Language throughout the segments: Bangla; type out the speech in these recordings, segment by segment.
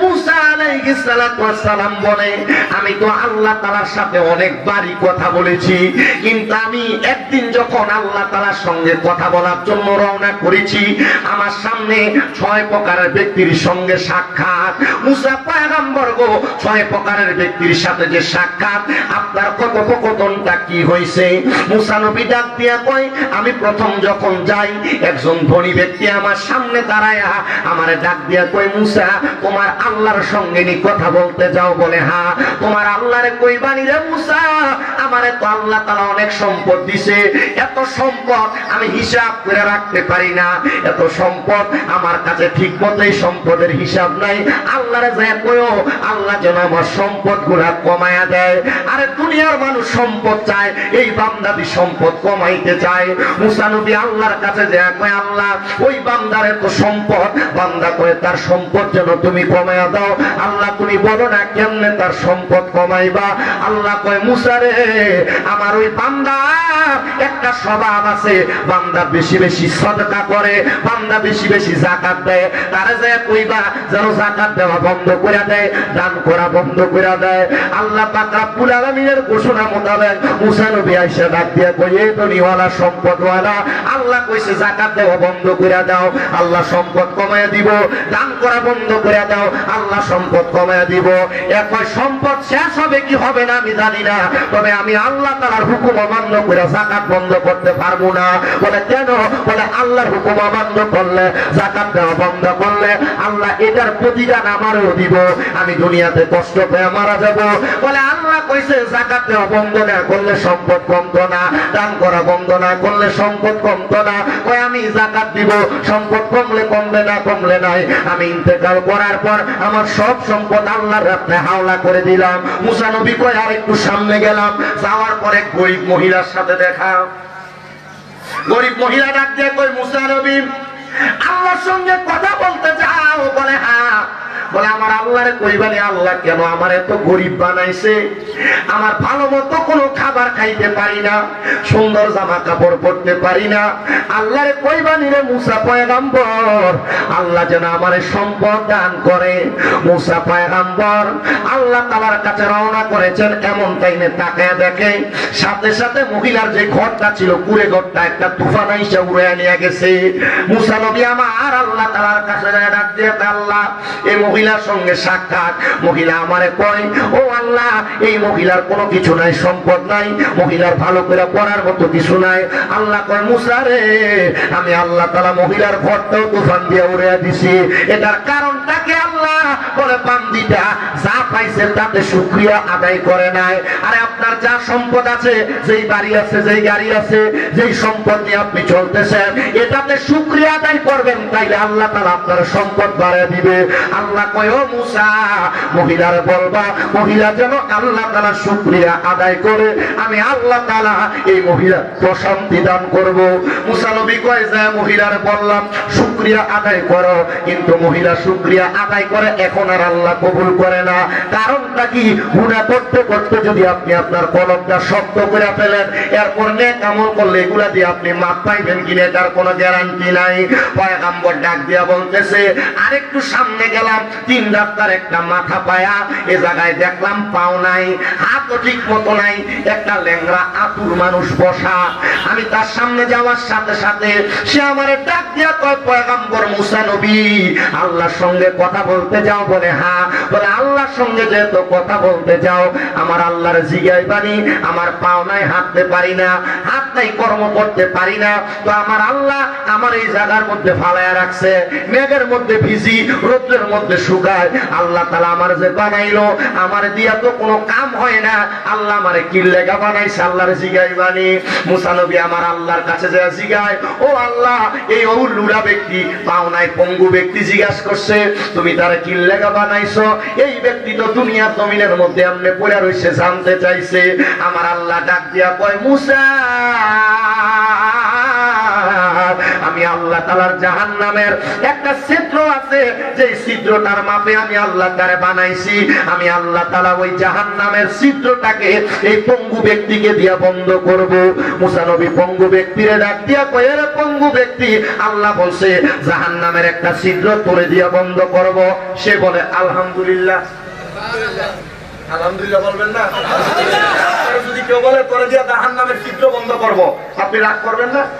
মুসা আলাইহিস সালাতু ওয়াসসালাম বলে? আমি তো আল্লাহ তাআলার সাথে অনেকবারই কথা বলেছি। কিন্তু আমি একদিন যখন আল্লাহ তাআলার সঙ্গে কথা বলার জন্য রওনা করেছি, আমার সামনে ছয় প্রকারের ব্যক্তির সঙ্গে সাক্ষাৎ। মুসা পয়গম্বর গো, ছয় প্রকারের ব্যক্তির সাথে যে সাক্ষাৎ, আপনার কথোপকথনটা কি হয়েছে মুসা নবী ডাক দিয়া কয়, আমি প্রথম যখন যাই, একজন ধনী ব্যক্তি আমার সামনে দাঁড়ায়, আমারে ডাক দিয়া কই মুসা, তোমার আল্লাহর সঙ্গে নি কথা বলতে যাও বলে, হা, তোমার আল্লাহরে কই বানি রে মুসা, আমারে তো আল্লাহ তাআলা অনেক সম্পদ দিছে। এত সম্পদ আমি হিসাব করে রাখতে পারি না। এত সম্পদ আমার কাছে ঠিক মতো এই সম্পদের হিসাব নাই। আল্লাহরে যায় কইও আল্লাহ যেন আমার সম্পদগুলা কমায়া দেয়। আরে দুনিয়ার মানুষ সম্পদ চায়, এই বান্দাবি সম্পদ কমাইতে চায়। মুসা নবী আল্লাহর কাছে যায় কয়, আল্লাহ, ওই বান্দারের তো সম্পদ, বান্দা কয়ে, তার সম্পদ যেন তুমি কমায়া দাও। আল্লাহ তুমি বলো না কেমনে তার সম্পদ কমাইবা? আল্লাহ কয় মুসারে আমার ওই বান্দা একটা স্বভাব আছে, বান্দা বেশি বেশি সদকা করে, বান্দা বেশি বেশি জাকাত দেয়। তারা যায় কইবা, যেন জাকাত দেওয়া বন্ধ করে দেয়, দান করা বন্ধ করে দেয়। আল্লাহ পাক রব্বুল আলামিনের ঘোষণা মোতাবেক মুসা নবী আয়েশা ডাক দিয়া কই এই ধনীওয়ালা সম্পদওয়ালা, আল্লাহ কইছে জাকাত দেওয়া বন্ধ করে দাও। আল্লাহ সম্পদ কমায় দিব, দান করা বন্ধ করে দাও। আল্লাহ সম্পদ কমায় দিব। একই সম্পদ শেষ হবে কি হবে না আমি জানি না। তবে আমি আল্লাহ তাআলার হুকুম অমান্য করে জাকাত বন্ধ করতে পারব না। বলে, কেন? বলে আল্লাহ হুকুম অমান্য করলে জাকাত দেওয়া বন্ধ করলে আল্লাহ এটার প্রতিদান আমারও দিব। আমি দুনিয়াতে কষ্ট পেয়ে মারা যাব। বলে, আল্লাহ কইছে, জাকাত দেওয়া বন্ধ না, করলে সম্পদ কমতো না, দান করা বন্ধ না, করলে সম্পদ কমতো না। কই আমি জাকাত দিব, সম্পদ কমলে কমলে না, কমলে নাই। আমি ইন্তেকাল করার পর আমার সব সম্পদ আল্লাহর রাত্রে হাওলা করে দিলাম। মুসা নবী কই আর একটু সামনে গেলাম। যাওয়ার পরে গরিব মহিলার সাথে দেখা। গরিব মহিলা ডাক দিয়ে কই মুসা নবী, আল্লাহর সঙ্গে কথা বলতে যাও। বলে বলে, আমার আল্লাহরে কইবানি আল্লাহ কেন আমার এত গরিব বানাইছে? আমার ভালো মতো কোনো খাবার খাইতে পারি না, সুন্দর জামা কাপড় পরতে পারি না। আল্লাহরে কইবানি রে মুসা পয়গাম্বর, আল্লাহ যেন আমার সম্পদ দান করে। মুসা পয়গাম্বর, আল্লাহ তালার কাছে রওনা করেছেন, এমন টাইমে তাকায় দেখে, সাথে সাথে মহিলার যে ঘরটা ছিল, কুড়ে ঘরটা, একটা তুফান আইসা উড়ে নিয়ে গেছে। মুসা নবী আমার, আল্লাহ তালার কাছে ডাক দিয়ে, আল্লাহ এই মহিলার সঙ্গে সাক্ষাৎ। মহিলা আমারে কয়, ও আল্লাহ, এই মহিলার কোনো কিছু নাই, সম্পদ নাই, মহিলার ভালো করে পড়ার মতো কিছু নাই। আল্লাহ কয় মুসারে আমি আল্লাহ তালা মহিলার ঘরটাও তুফান দিয়ে উড়ে দিছি। এটার কারণটাকে আল্লাহ? বলে, বান্দিটা যা পাইছে তাতে শুক্রিয়া আদায় করে নাই। আরে আপনার যা সম্পদ আছে, যেই বাড়ি আছে, যেই গাড়ি আছে, যেই সম্পদ নিয়ে আপনি চলতেছেন, এটাতে শুক্রিয়া আদায় করবেন, তাইলে আল্লাহ তালা আপনার সম্পদ বাড়িয়ে দিবে। আল্লাহ কয় মুসা, মহিলার বলবা, মহিলা যেন আল্লাহ তালা শুক্রিয়া আদায় করে, আমি আল্লাহ তালা এই মহিলা প্রশান্তি দান করব। মুসা নবী কয়, যে মহিলার বললাম, শুক্রিয়া আদায় করো, কিন্তু মহিলা শুক্রিয়া আদায় করে এখন আর আল্লাহ কবুল করে না। কারণটা কি? গুণা করতে করতে যদি আপনি আপনার কলমটা শক্ত করে ফেলেন। এরপর নেক আমল করলে এগুলা দিয়ে আপনি মাপ পাইবেন কিনা এটার কোনো গ্যারান্টি নাই। পয়গাম্বর ডাক দিয়া বলতেছে, আরেকটু সামনে গেলাম, তিন ডাক্তার একটা মাথা পায়া, এ জায়গায় দেখলাম পাও নাই, হাতও ঠিক মতো নাই, একটা ল্যাংরা আতুর মানুষ বসা। আমি তার সামনে যাওয়ার সাথে সাথে সে আমারে ডাক দিয়া কয়, পয়গাম্বর মুসা নবী, আল্লাহর সঙ্গে কথা বলতে যাও। বলে হ্যাঁ। বলে, আল্লাহর সঙ্গে যেহেতু কথা বলতে যাও, আমার আল্লাহর জিগাই বাণী আমার পাও নাই হাঁটতে পারি না হাত নাই কর্ম করতে পারি না। তো আমার আল্লাহ আমার এই জায়গার মধ্যে ফালায়া রাখছে, মেঘের মধ্যে ভিজি, রোদ্রের মধ্যে শুকায়। আল্লাহ তালা আমার যে বানাইলো, আমার দিয়া তো কোনো কাম হয় না। আল্লাহ আমারে কি লেগা বানাইছে, আল্লাহর জিগাই বাণী মুসানবী আমার আল্লাহর কাছে যা জিগায়, ও আল্লাহ, এই লুড়া ব্যক্তি পাও নাই পঙ্গু ব্যক্তি জিজ্ঞাসা করছে, তুমি তারা কি লেগা বানাইছো? এই ব্যক্তি তো দুনিয়ার জমিনের মধ্যে আমনে পড়ে রইছে, জানতে চাইছে। আমার আল্লাহ ডাক দিয়া কয়, মুসা, আমি আল্লাহ তালার জাহান নামের একটা ছিদ্র আছে যে ছিদ্রটার মাপে আমি আল্লাহ তারে বানাইছি। আমি আল্লাহ তালা ওই জাহান নামের ছিদ্রটাকে এই পঙ্গু ব্যক্তিকে দিয়া বন্ধ করব। মুসানবী পঙ্গু ব্যক্তিরে ডাক দিয়া কয়ের পঙ্গু ব্যক্তি, আল্লাহ বলছে জাহান নামের একটা ছিদ্র তোরে দিয়া বন্ধ করব। সে বলে, আলহামদুলিল্লাহ। আলহামদুলিল্লাহ বলবেন না? যদি কেউ বলে, পরে দিয়ে জাহান নামের চিত্র বন্ধ করব। আপনি রাগ করবেন না?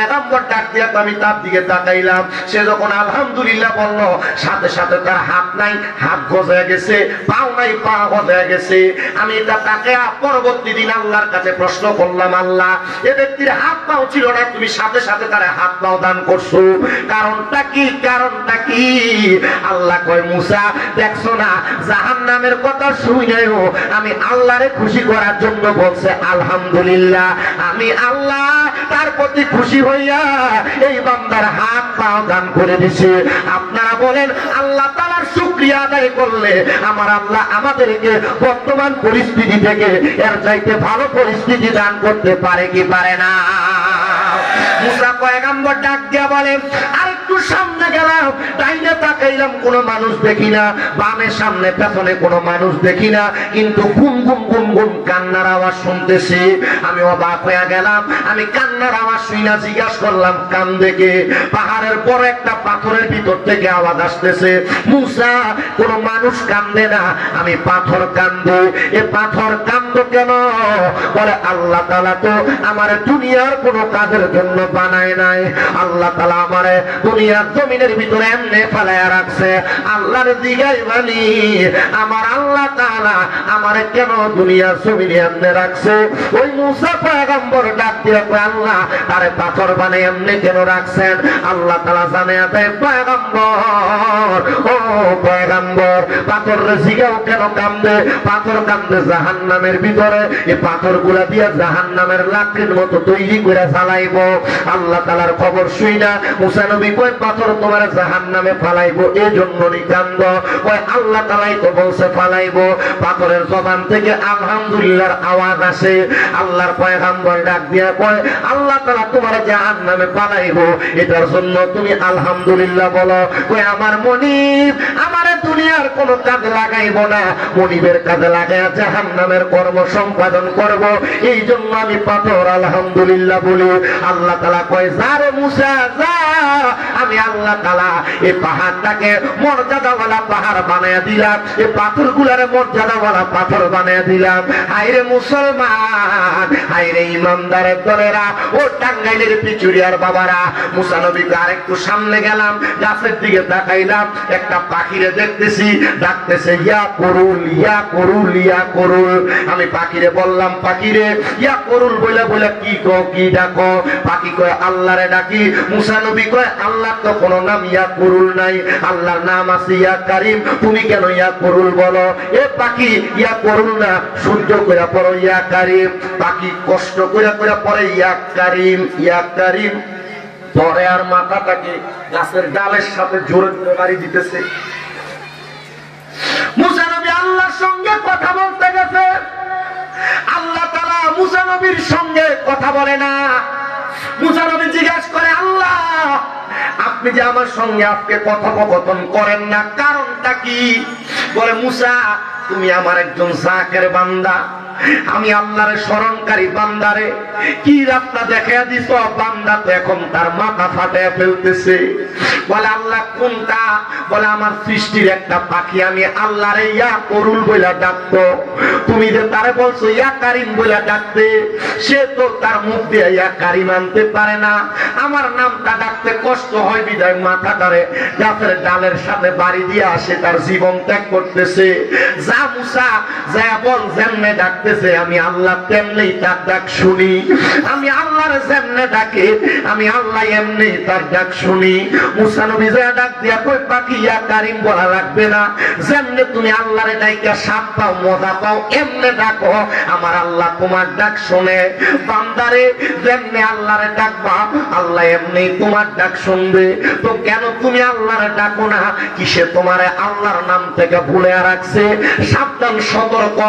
পয়গাম্বর ডাক দিয়া আমি তার দিকে তাকাইলাম। সে যখন আলহামদুলিল্লাহ বলল, সাথে সাথে তার হাত নাই, হাত গজায় গেছে, পাও নাই, পা গজায় গেছে। আমি এটা তাকে পরবর্তী দিন আল্লাহর কাছে প্রশ্ন করলাম, আল্লাহ, এ ব্যক্তির হাত পাও ছিল না, তুমি সাথে সাথে তার হাত পাও দান করছ। কারণটা কি? কারণটা কি? আল্লাহ কয়, মুসা, দেখছ না জাহান নামের কথা শুনেও আমি আল্লাহরে খুশি করার জন্য বলছে, আলহামদুলিল্লাহ, আমি আল্লাহ তার প্রতি খুশি হইয়া এই হাত পাও দান করে দিছে। আপনারা বলেন, আল্লাহ তালার শুক্রিয়া আদায় করলে আমার আল্লাহ আমাদেরকে বর্তমান পরিস্থিতি থেকে এর চাইতে ভালো পরিস্থিতি দান করতে পারে কি পারে না? মুসা পয়গাম্বর ডাক দিয়া বলে আরেকটু সামনে গেলাম, ডাইনে তাকাইলাম, কোনো মানুষ দেখি না। বামে সামনে, পেছনে কোনো মানুষ দেখি না। কিন্তু গুম গুম গুম গুম কান্নার আওয়াজ শুনতেছি। আমি অবাক হয়ে গেলাম, আমি কান্নার আওয়াজ শুইনা জিজ্ঞাসা করলাম কান দেখে পাহাড়ের পর একটা পাথরের ভিতর থেকে আওয়াজ আসতেছে, মুসা, কোনো মানুষ কান্দে না, আমি পাথর কান্দো। এ পাথর কান্দো কেন? বলে, আল্লাহ তালা তো আমার দুনিয়ার কোনো কাজের জন্য বানায় নাই। আল্লাহ তালা আমারে দুনিয়ার জমিনের ভিতরে এমনি ফেলায় রাখছে। আল্লাহর দিগাই বানি আমার আল্লাহ কেন এমনি রাখছে? ওই মুসা ডাক দিয়ে আল্লাহ পাথর বানায় এমনি কেন রাখছেন? আল্লাহ জানে পয়গম্বর, ও পয়গম্বর পাথর কেন পাথর ভিতরে। এই পাথরগুলা দিয়ে জাহান নামের লাকড়ির মতো তৈরি করে চালাইব আল্লাহ তালার খবর শুই না। মুসানবী কয়, পাথর তোমার জাহান নামে ফালাইবো এই জন্য নিকান্দ কয়, আল্লাহ তালাই তো বলছে, ফালাইব পাথরের জবান থেকে আলহামদুলিল্লাহর আওয়াজ আসে। আল্লাহর পয়গাম্বর ডাক দিয়া কয়, আল্লাহ তালা তোমার জাহান নামে ফালাইবো এটার জন্য তুমি আলহামদুলিল্লাহ বলো। কয়, আমার মনিব, আমার দুনিয়ার কোনো কাজ লাগাইব না। মনিবের কাজে লাগাই জাহান নামের কর্ম সম্পাদন করব। এই জন্য আমি পাথর, আলহামদুলিল্লাহ বলি। আল্লাহ তালা কয়, যারে মুসা, যা। আমি আল্লাহ তালা এই পাহাড়টাকে মর্যাদাওয়ালা পাহাড় বানায় দিলাম। এই পাথর গুলারে মর্যাদাওয়ালা পাথর বানায় দিলাম। হাইরে মুসলমান হাইরে ইমানদারের দলেরা, ও টাঙ্গাইলের পিচুরিয়ার বাবারা। মুসানবীকে আরেকটু সামনে গেলাম, গাছের দিকে তাকাইলাম, একটা পাখিরে দেখতেছি, ডাকতেছে, ইয়া করুল ইয়া করুল ইয়া করুল। আমি পাখিরে বললাম, পাখিরে, ইয়া করুল বলে বলে কি কো, কি ডাকো? পাখি কয়, আল্লাহরে ডাকি। মুসা নবী কয় আল্লাহ তো কোনো নাম ইয়া করুল নাই। আল্লাহর নাম আছে ইয়া কারিম। তুমি কেন ইয়া করুল বলো? এ পাখি ইয়া করুল না, সূর্য করে পড়ো ইয়া কারিম, পাখি কষ্ট করে করে পড়ে ইয়া কারিম ইয়া কারিম। পরে আর মাথাটাকে গাছের ডালের সাথে জোরে জোরে দিতেছে। মুসা নবী আল্লাহর সঙ্গে কথা বলতে গেছে। আল্লাহ তারা মুসা নবীর সঙ্গে কথা বলে না। মুসা নবী জিজ্ঞাসা করে, আল্লাহ আপনি যে আমার সঙ্গে আজকে কথোপকথন করেন না, কারণটা কি? বলে, মুসা, তুমি আমার একজন জাকের বান্দা। আমি আল্লাহর স্মরণকারী বান্দারে, কি রাস্তা দেখা দিছ? বান্দা তো এখন তার মাথা ফাটে ফেলতেছে। বলে, আল্লাহ কোনটা? বলে, আমার সৃষ্টির একটা পাখি। আমি আল্লাহরে ইয়া করুল বইলা ডাকতো তুমি যে তারে বলছো ইয়া কারিম বলে ডাকতে, সে তো তার মুখ দিয়ে ইয়া কারিম আনতে পারে না। আমার নামটা ডাকতে কষ্ট হয় বিদায় মাথা ধরে গাছের ডালের সাথে বাড়ি দিয়ে আসে তার জীবন ত্যাগ করতেছে। যা মুসা, যা বল, যেমনে ডাকতেছে আমি আল্লাহ তেমনি তার ডাক শুনি, আমি আল্লাহর যেমনে ডাকে, আমি আল্লাহ এমনি তার ডাক শুনি। মুসা নবী যা ডাক দিয়া কই পাখি ইয়া কারিম বলা লাগবে না, যেমনে তুমি আল্লাহরে ডাইকা সাপ পাও, মজা পাও, এমনে ডাকো, আমার আল্লাহ তোমার ডাক শুনে। বান্দারে, যেমনে আল্লাহরে ডাকবা, আল্লাহ এমনি তোমার ডাক শুনবে। তো কেন তুমি আল্লাহরে ডাকো না? কিসে তোমারে আল্লাহর নাম থেকে ভুলে রাখছে? সাবধান, সতর্ক।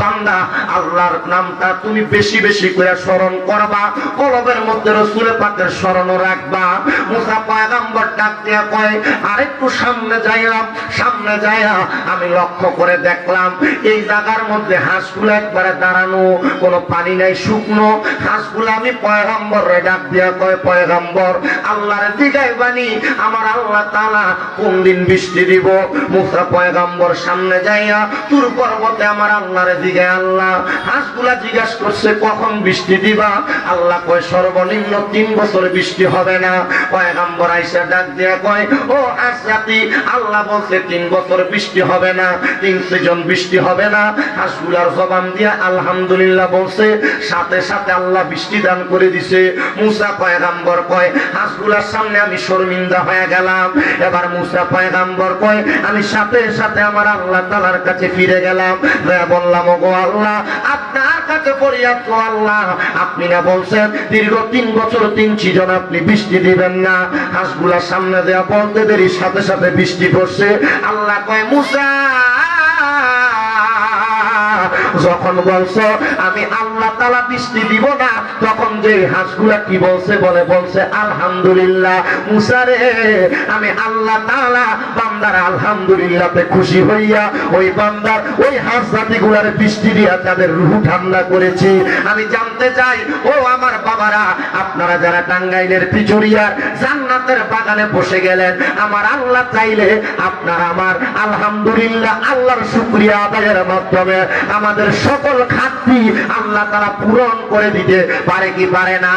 বান্দা আল্লাহর নামটা তুমি বেশি বেশি করে স্মরণ করবা, কলবের মধ্যে রসুলের পাকের স্মরণ রাখবা। মুসা পয়গাম্বর ডাক দিয়া কয়, আরেকটু সামনে যাইলাম সামনে যাইয়া আমি লক্ষ্য করে দেখলাম, এই জায়গার মধ্যে হাঁসগুলো একবারে দাঁড়ানো, কোনো পানি নাই, শুকনো। হাঁসগুলো আমি পয়গাম্বর ডাক দিয়া কয়, পয়গাম্বর, আল্লাহর দিগাই বানি আমার আল্লাহ তালা কোন দিন বৃষ্টি দিব? মুসা পয়গাম্বর সামনে যাইয়া, তুর পর্বতে আমার আল্লাহর দিকে আল্লাহ হাঁসগুলা জিজ্ঞাসা করছে, কখন বৃষ্টি দিবা? আল্লাহ কয়, সর্বনিম্ন তিন বছর বৃষ্টি হবে না। পয়গাম্বর আইসা ডাক দিয়া কয়, ও জাতি আল্লাহ বলছে তিন বছর বৃষ্টি হবে না, তিন সিজন বৃষ্টি হবে না। হাঁসগুলার জবান দিয়া আলহামদুলিল্লাহ বলছে, সাথে সাথে আল্লাহ বৃষ্টি দান করে দিছে। মুসা পয়গাম্বর কয় হাঁসগুলার সামনে আমি শর্মিন্দা হয়ে গেলাম। এবার মুসা পয়গাম্বর কয়, আমি সাথে সাথে আমার আল্লাহ তালার কাছে ফিরে গেলাম। বললাম গো আল্লাহ আপনার কাছে পড়িয়া আল্লাহ। আপনি না বলছেন, দীর্ঘ তিন বছর তিন সিজন আপনি বৃষ্টি দিবেন না। হাঁসগুলার সামনে দেওয়া বলতে দেরি সাথে সাথে বৃষ্টি পড়ছে। আল্লাহ কয়, মুসা, যখন বলছো, আমি আল্লাহ তালা বৃষ্টি দিব না, তখন যে হাঁসগুলা কি বলছে বলে বলছে, আলহামদুলিল্লাহ মুসারে আমি আল্লাহ তালা বান্দার আলহামদুলিল্লাহতে খুশি হইয়া ওই বান্দার ওই হাঁস জাতিগুলার বৃষ্টি দিয়া তাদের রুহু ঠান্ডা করেছি। আমি জানতে চাই, ও আমার বাবারা, আপনারা যারা টাঙ্গাইলের পিচুরিয়ার জান্নাতের বাগানে বসে গেলেন, আমার আল্লাহ চাইলে আপনার আমার আলহামদুলিল্লাহ আল্লাহর শুক্রিয়া আদায়ের মাধ্যমে আমাদের সকল খাদ্যি আল্লাহ তারা পূরণ করে দিতে পারে কি পারে না।